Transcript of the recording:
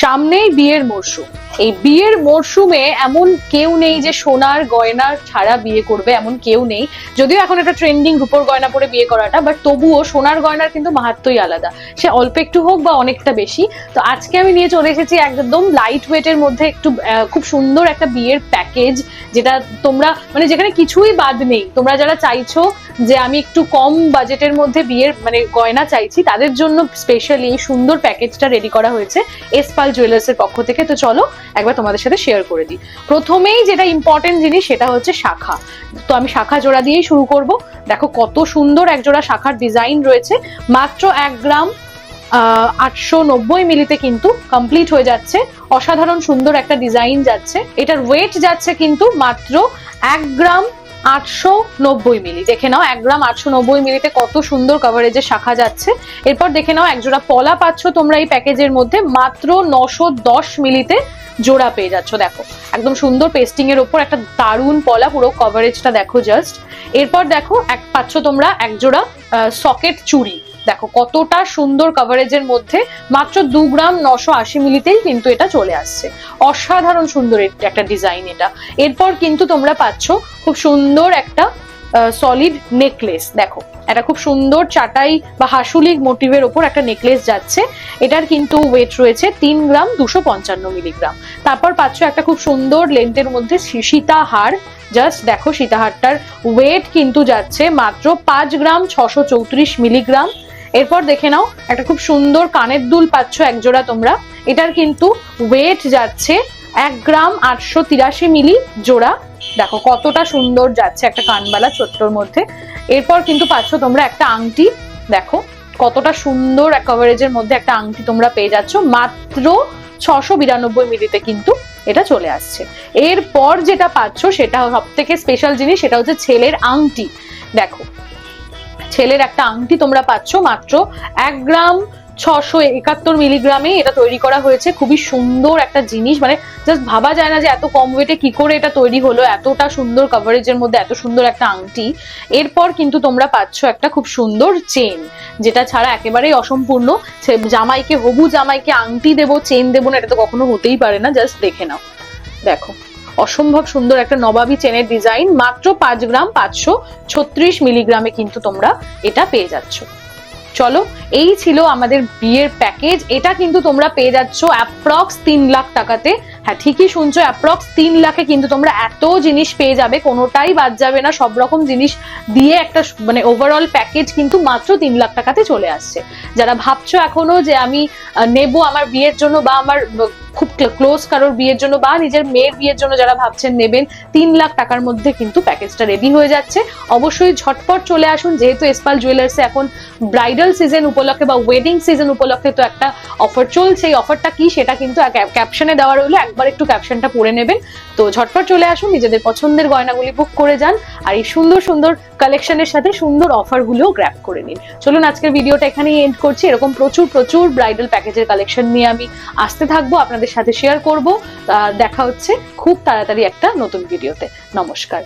সামনেই বিয়ের মরশুম। এই বিয়ের মরশুমে এমন কেউ নেই যে সোনার গয়নার ছাড়া বিয়ে করবে, এমন কেউ নেই। যদিও এখন একটা ট্রেন্ডিং রূপোর গয়না পরে বিয়ে করাটা বাট তবুও সোনার গয়নার কিন্তু মাহাত্মই আলাদা। সে অল্প একটু হোক বা অনেকটা বেশি। তো আজকে আমি নিয়ে চলে এসেছি একদম লাইট ওয়েটের মধ্যে একটু খুব সুন্দর একটা বিয়ের প্যাকেজ যেটা তোমরা মানে যেখানে কিছুই বাদ নেই। তোমরা যারা চাইছো যে আমি একটু কম বাজেটের মধ্যে বিয়ের মানে গয়না চাইছি, তাদের জন্য স্পেশালি এই সুন্দর প্যাকেজটা রেডি করা হয়েছে এসপাল জুয়েলার্স এর পক্ষ থেকে। তো চলো একবার তোমাদের সাথে শেয়ার করে দিই। প্রথমেই যেটা ইম্পর্টেন্ট জিনিস সেটা হচ্ছে শাখা। তো আমি শাখা জোড়া দিয়েই শুরু করব। দেখো কত সুন্দর এক জোড়া শাখার ডিজাইন রয়েছে। মাত্র এক গ্রাম আটশো নব্বই মিলিতে কিন্তু কমপ্লিট হয়ে যাচ্ছে। অসাধারণ সুন্দর একটা ডিজাইন যাচ্ছে। এটার ওয়েট যাচ্ছে কিন্তু মাত্র এক গ্রাম আটশো নব্বই মিলি। দেখে নাও, এক গ্রাম আটশো নব্বই মিলিতে কত সুন্দর কভারেজের শাখা যাচ্ছে। এরপর দেখে নাও, একজোড়া পলা পাচ্ছ তোমরা এই প্যাকেজের মধ্যে। মাত্র নশো দশ মিলিতে জোড়া পেয়ে যাচ্ছ, দেখো। একদম সুন্দর পেস্টিং এর ওপর একটা দারুণ পলা, পুরো কভারেজটা দেখো জাস্ট এরপর দেখো, এক পাচ্ছ তোমরা একজোড়া সকেট চুড়ি। দেখো কতটা সুন্দর কভারেজের মধ্যে, মাত্র দু গ্রাম নশো আশি মিলিতেই কিন্তু এটা চলে আসছে। অসাধারণ সুন্দর একটা ডিজাইন এটা। এরপর কিন্তু তোমরা পাচ্ছ খুব সুন্দর একটা সলিড নেকলেস দেখো এটা খুব সুন্দর চাটাই বা হাসুলি মোটিভের ওপর একটা নেকলেস যাচ্ছে। এটার কিন্তু ওয়েট রয়েছে তিন গ্রাম দুশো পঞ্চান্ন মিলিগ্রাম তারপর পাচ্ছ একটা খুব সুন্দর লেন্থের মধ্যে সীতাহার। জাস্ট দেখো সীতাহারটার ওয়েট কিন্তু যাচ্ছে মাত্র পাঁচ গ্রাম ছশো চৌত্রিশ মিলিগ্রাম এরপর দেখে নাও, একটা খুব সুন্দর কানের দুল পাচ্ছ একজোড়া তোমরা। এটার কিন্তু ওয়েট যাচ্ছে এক গ্রাম আটশো তিরাশি মিলি জোড়া। দেখো, কতটা সুন্দর যাচ্ছে একটা কানবালা ছোট্টর মধ্যে। এরপর কিন্তু পাচ্ছ তোমরা একটা আংটি। দেখো, কতটা সুন্দর কভারেজের মধ্যে একটা আংটি তোমরা পেয়ে যাচ্ছ। মাত্র ছশো বিরানব্বই মিলিতে কিন্তু এটা চলে আসছে। এরপর যেটা পাচ্ছ, সেটা সব থেকে স্পেশাল জিনিস, সেটা হচ্ছে ছেলের আংটি। দেখো, ছেলের একটা আংটি তোমরা পাচ্ছ মাত্র এক গ্রাম ছশো একাত্তর মিলিগ্রামে এটা তৈরি করা হয়েছে। খুবই সুন্দর একটা জিনিস। মানে জাস্ট ভাবা যায় না যে এত কম ওয়েটে কি করে এটা তৈরি হলো, এতটা সুন্দর কভারেজের মধ্যে, এত সুন্দর একটা আংটি। এরপর কিন্তু তোমরা পাচ্ছ একটা খুব সুন্দর চেন যেটা ছাড়া একেবারেই অসম্পূর্ণ। জামাইকে, হবু জামাইকে আংটি দেবো চেন দেবো না, এটা তো কখনো হতেই পারে না। জাস্ট দেখে নাও। দেখো, অসম্ভব সুন্দর একটা নবাবী চেনের ডিজাইন মাত্র পাঁচ গ্রাম পাঁচশো ছত্রিশ মিলিগ্রামে কিন্তু তোমরা এটা পেয়ে যাচ্ছ। চলো, এই ছিল আমাদের বিয়ের প্যাকেজ এটা কিন্তু তোমরা পেয়ে যাচ্ছ অ্যাপ্রক্স তিন লাখ টাকাতে। হ্যাঁ ঠিকই শুনছো অ্যাপ্রক্স তিন লাখে কিন্তু তোমরা এত জিনিস পেয়ে যাবে, কোনোটাই বাদ যাবে না, সব রকম জিনিস দিয়ে একটা মানে ওভারঅল প্যাকেজ কিন্তু মাত্র তিন লাখ টাকাতে চলে আসছে। যারা ভাবছ এখনও যে আমি নেব আমার বিয়ের জন্য বা আমার খুব ক্লোজ কারোর বিয়ের জন্য বা নিজের মেয়ের বিয়ের জন্য যারা ভাবছেন নেবেন, তিন লাখ টাকার মধ্যে কিন্তু প্যাকেজটা রেডি হয়ে যাচ্ছে। অবশ্যই ঝটপট চলে আসুন, যেহেতু এসপাল জুয়েলার্সে এখন ব্রাইডাল সিজন উপলক্ষে বা ওয়েডিং সিজন উপলক্ষে তো একটা অফার চলছে, এই অফারটা কি সেটা কিন্তু ক্যাপশনে দেওয়া রইল একবার একটু ক্যাপশনটা পড়ে নেবেন। তো ঝটপট চলে আসুন, নিজেদের পছন্দের গয়নাগুলি বুক করে যান আর এই সুন্দর সুন্দর কালেকশনের সাথে সুন্দর অফারগুলোও গ্র্যাপ করে নিন। চলুন আজকের ভিডিওটা এখানেই এন্ড করছি। এরকম প্রচুর প্রচুর ব্রাইডাল প্যাকেজের কালেকশন নিয়ে আমি আসতে থাকব, আপনাদের সাথে শেয়ার করব। দেখা হচ্ছে খুব তাড়াতাড়ি একটা নতুন ভিডিওতে নমস্কার।